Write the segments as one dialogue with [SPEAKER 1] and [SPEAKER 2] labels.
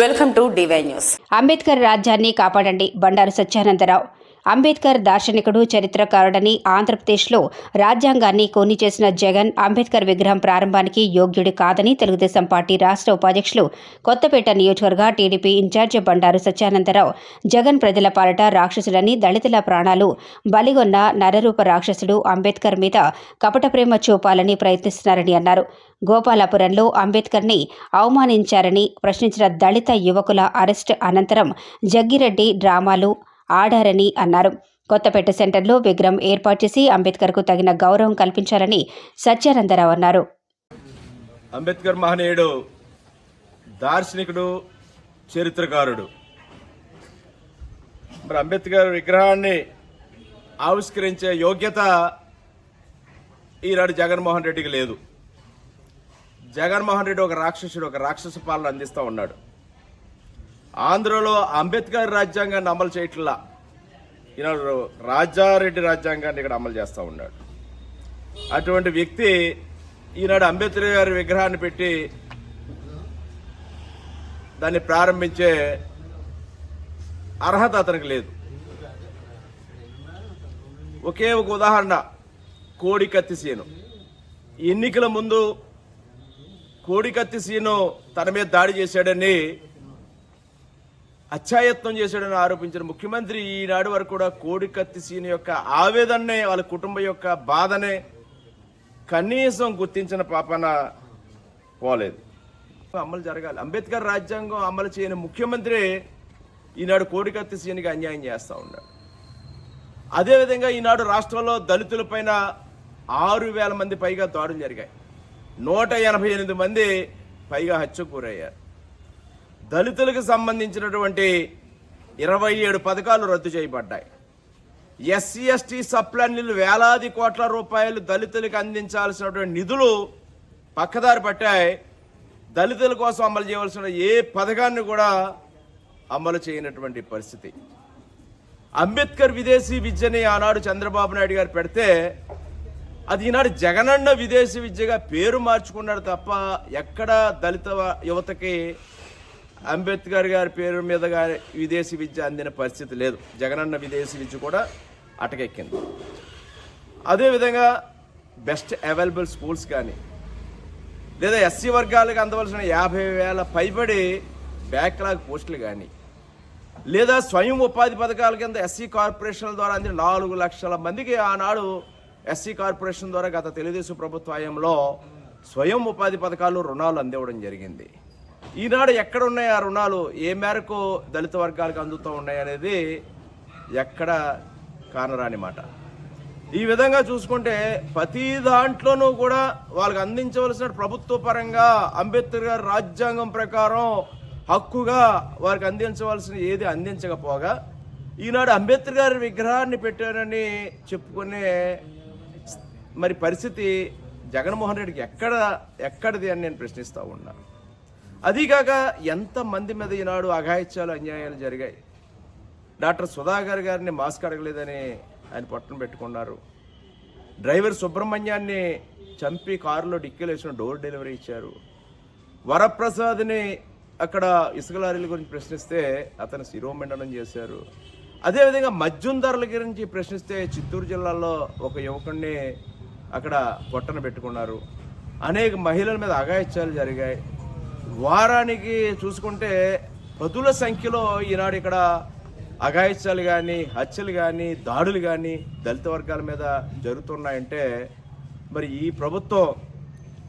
[SPEAKER 1] Welcome to D Y news
[SPEAKER 2] Ambedkar రాజ్యాన్ని కాపాడండి. బండారు సత్యానందరావు. అంబేద్కర్ దార్శనికుడు చరిత్రకారుడని ఆంధ్రప్రదేశ్లో రాజ్యాంగాన్ని కోని చేసిన జగన్ అంబేద్కర్ విగ్రహం ప్రారంభానికి యోగ్యుడు కాదని తెలుగుదేశం పార్టీ రాష్ట్ర ఉపాధ్యక్షులు కొత్తపేట నియోజకవర్గ TDP in charge Bandaru Satyanandarao Jagan ప్రజల పాలట రాక్షసులని దళితుల ప్రాణాలు బలిగొన్న నరరూప రాక్షసుడు అంబేద్కర్ మీద కపట ప్రేమ చూపాలని ప్రయత్నిస్తున్నారని అన్నారు. గోపాలపురంలో అంబేద్కర్ని అవమానించారని ప్రశ్నించిన దళిత యువకుల అరెస్ట్ అనంతరం జగ్గిరెడ్డి డ్రామాలు ఆడారని అన్నారు. కొత్తపేట సెంటర్లో విగ్రహం ఏర్పాటు చేసి అంబేద్కర్కు తగిన గౌరవం కల్పించాలని సత్యానందరావు అన్నారు.
[SPEAKER 3] అంబేద్కర్ మహనీయుడు దార్శనికుడు చరిత్రకారుడు. మరి అంబేద్కర్ విగ్రహాన్ని ఆవిష్కరించే యోగ్యత ఈనాడు జగన్మోహన్ రెడ్డికి లేదు. జగన్మోహన్ రెడ్డి ఒక రాక్షసుడు ఒక రాక్షస పాలన అందిస్తూ ఉన్నాడు. ఆంధ్రలో అంబేద్కర్ రాజ్యాంగాన్ని అమలు చేయట్లా. ఈనాడు రాజారెడ్డి రాజ్యాంగాన్ని ఇక్కడ అమలు చేస్తూ ఉన్నాడు. అటువంటి వ్యక్తి ఈనాడు అంబేద్కర్ గారి విగ్రహాన్ని పెట్టి దాన్ని ప్రారంభించే అర్హత అతనికి లేదు. ఒకే ఒక ఉదాహరణ కోడికత్తి సీను. ఎన్నికల ముందు కోడికత్తి సీను తన మీద దాడి చేశాడని అత్యాయత్నం చేశాడని ఆరోపించిన ముఖ్యమంత్రి ఈనాడు వరకు కూడా కోడికత్తి సీని సీను యొక్క ఆవేదనే వాళ్ళ కుటుంబం యొక్క బాధనే కనీసం గుర్తించిన పాపన పోలేదు. అమలు జరగాలి. అంబేద్కర్ రాజ్యాంగం అమలు చేయని ముఖ్యమంత్రి ఈనాడు కోడికత్తి సీనికి అన్యాయం చేస్తూ ఉన్నాడు. అదేవిధంగా ఈనాడు రాష్ట్రంలో దళితులపైన ఆరు వేల మంది పైగా దాడులు జరిగాయి. నూట ఎనభై ఎనిమిది మంది పైగా హత్య కూరయ్యారు దళితులకు సంబంధించినటువంటి ఇరవై ఏడు పథకాలు రద్దు చేయబడ్డాయి. ఎస్సీ ఎస్టీ సప్లన్లు వేలాది కోట్ల రూపాయలు దళితులకు అందించాల్సినటువంటి నిధులు పక్కదారి పట్టాయి. దళితుల కోసం అమలు చేయవలసిన ఏ పథకాన్ని కూడా అమలు చేయనటువంటి పరిస్థితి. అంబేద్కర్ విదేశీ విద్యని ఆనాడు చంద్రబాబు నాయుడు గారు పెడితే అది ఈనాడు జగనన్న విదేశీ విద్యగా పేరు మార్చుకున్నాడు తప్ప ఎక్కడ దళిత యువతకి అంబేద్కర్ గారి పేరు మీద కానీ విదేశీ విద్య అందిన పరిస్థితి లేదు. జగనన్న విదేశీ విద్య కూడా అటకెక్కింది. అదేవిధంగా బెస్ట్ అవైలబుల్ స్కూల్స్ కానీ లేదా ఎస్సీ వర్గాలకు అందవలసిన యాభై వేల పైబడి బ్యాక్లాగ్ పోస్టులు కానీ లేదా స్వయం ఉపాధి పథకాల కింద ఎస్సీ కార్పొరేషన్ల ద్వారా అందిన నాలుగు లక్షల మందికి ఆనాడు ఎస్సీ కార్పొరేషన్ ద్వారా గత తెలుగుదేశం ప్రభుత్వ హయాంలో స్వయం ఉపాధి పథకాలు రుణాలు అందివ్వడం జరిగింది. ఈనాడు ఎక్కడ ఉన్నాయి ఆ రుణాలు? ఏ మేరకు దళిత వర్గాలకు అందుతూ ఉన్నాయి అనేది ఎక్కడ కానరాని మాట. ఈ విధంగా చూసుకుంటే ప్రతి దాంట్లోనూ కూడా వాళ్ళకి అందించవలసిన ప్రభుత్వ పరంగా అంబేద్కర్ గారి రాజ్యాంగం ప్రకారం హక్కుగా వారికి అందించవలసిన ఏది అందించకపోగా ఈనాడు అంబేద్కర్ గారి విగ్రహాన్ని పెట్టారని చెప్పుకునే మరి పరిస్థితి జగన్మోహన్ రెడ్డికి ఎక్కడ ఎక్కడిది అని నేను ప్రశ్నిస్తూ ఉన్నాను అదీగాక ఎంతమంది మీద ఈనాడు అఘాయిత్యాలు అన్యాయాలు జరిగాయి. డాక్టర్ సుధాకర్ గారిని మాస్క్ అడగలేదని ఆయన పట్టున పెట్టుకున్నారు. డ్రైవర్ సుబ్రహ్మణ్యాన్ని చంపి కారులో డిక్కీలేసిన డోర్ డెలివరీ ఇచ్చారు. వరప్రసాద్ని అక్కడ ఇసుక లారీల గురించి ప్రశ్నిస్తే అతను శిరోమండనం చేశారు. అదేవిధంగా మద్యం ధరల గురించి ప్రశ్నిస్తే చిత్తూరు జిల్లాలో ఒక యువకుడిని అక్కడ పొట్టన పెట్టుకున్నారు. అనేక మహిళల మీద అఘాయిత్యాలు జరిగాయి. వారానికి చూసుకుంటే పదుల సంఖ్యలో ఈనాడు ఇక్కడ అఘాయిత్యాలు కానీ హత్యలు కానీ దాడులు కానీ దళిత వర్గాల మీద జరుగుతున్నాయంటే మరి ఈ ప్రభుత్వం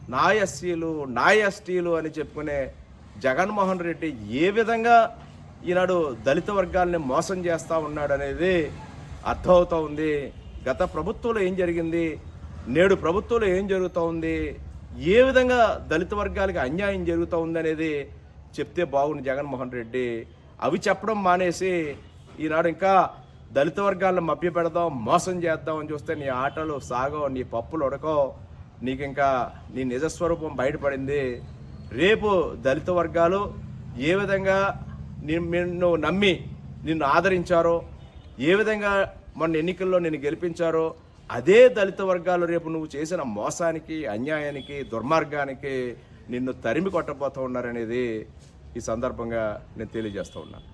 [SPEAKER 3] నా ఎస్సీలు నా ఎస్టీలు అని చెప్పుకునే జగన్మోహన్ రెడ్డి ఏ విధంగా ఈనాడు దళిత వర్గాల్ని మోసం చేస్తూ ఉన్నాడు అనేది అర్థమవుతూ ఉంది. గత ప్రభుత్వంలో ఏం జరిగింది? నేడు ప్రభుత్వంలో ఏం జరుగుతూ ఉంది? ఏ విధంగా దళిత వర్గాలకి అన్యాయం జరుగుతూ ఉందనేది చెప్తే బాగుంది జగన్మోహన్ రెడ్డి. అవి చెప్పడం మానేసి ఈనాడు ఇంకా దళిత వర్గాలను మభ్య పెడదాం మోసం చేద్దాం అని చూస్తే నీ ఆటలు సాగో నీ పప్పులు ఉడకో నీకు ఇంకా నీ నిజస్వరూపం బయటపడింది. రేపు దళిత వర్గాలు ఏ విధంగా నిన్ను నిన్ను నమ్మి నిన్ను ఆదరించారో ఏ విధంగా మొన్న ఎన్నికల్లో నిన్ను గెలిపించారో అదే దళిత వర్గాలు రేపు నువ్వు చేసిన మోసానికి అన్యాయానికి దుర్మార్గానికి నిన్ను తరిమి కొట్టబోతూ ఉన్నారనేది ఈ సందర్భంగా నేను తెలియజేస్తూ ఉన్నాను